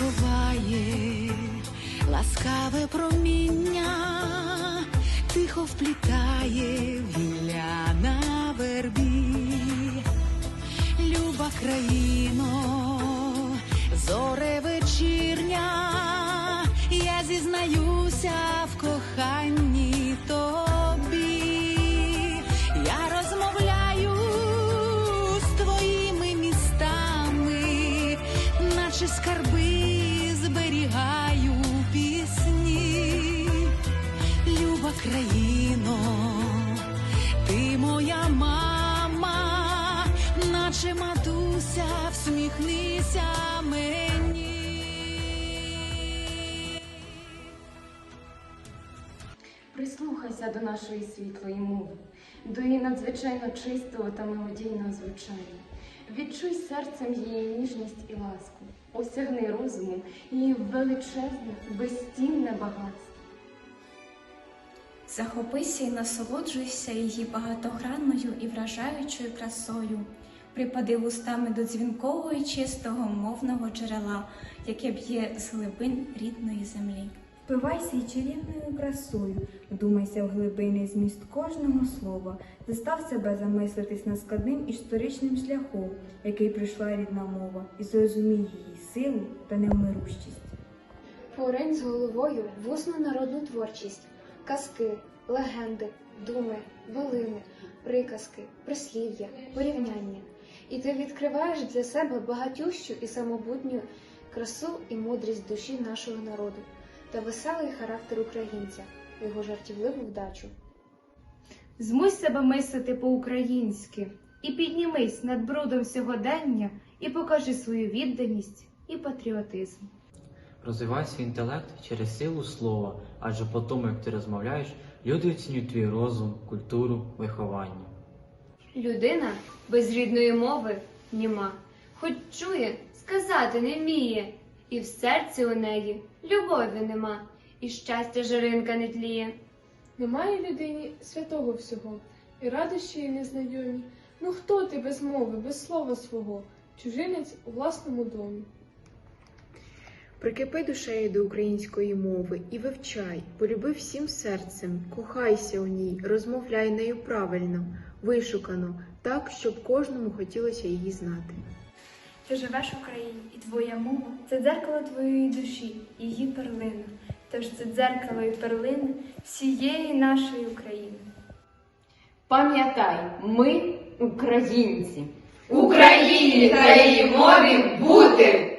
ховає ласкаве проміння, тихо вплітає гілля на вербі. Люба країно, зоре вечірня, я зізнаюся в коханні тобі. Я розмовляю з твоїми містами, наче скарби наче матуся, всміхнися мені. Прислухайся до нашої світлої мови, до її надзвичайно чистого та мелодійного звучання. Відчуй серцем її ніжність і ласку, осягни розумом її величезне, безцінне багатство. Захопися і насолоджуйся її багатогранною і вражаючою красою. Припади вустами до дзвінкого і чистого мовного джерела, яке б'є з глибин рідної землі. Впивайся й чарівною красою, вдумайся в глибини зміст кожного слова, застав себе замислитись над складним історичним шляхом, який прийшла рідна мова, і зрозумій її силу та невмирущість. Поринь з головою в усну народну творчість, казки, легенди, думи, волини, приказки, прислів'я, порівняння. І ти відкриваєш для себе багатющу і самобутню красу і мудрість душі нашого народу та веселий характер українця, його жартівливу вдачу. Змусь себе мислити по-українськи і піднімись над брудом сьогодення і покажи свою відданість і патріотизм. Розвивай свій інтелект через силу слова, адже по тому, як ти розмовляєш, люди оцінюють твій розум, культуру, виховання. Людина без рідної мови німа, хоч чує, сказати не вміє, і в серці у неї любові нема, і щастя жаринка не тліє. Немає людині святого всього, і радощі їй незнайомі. Ну хто ти без мови, без слова свого, чужинець у власному домі? Прикипи душею до української мови і вивчай, полюби всім серцем, кохайся у ній, розмовляй нею правильно, вишукано, так, щоб кожному хотілося її знати. Ти живеш в Україні, і твоя мова це дзеркало твоєї душі, її перлина. Тож це дзеркало і перлина всієї нашої України. Пам'ятай, ми українці. Україні та її мові бути!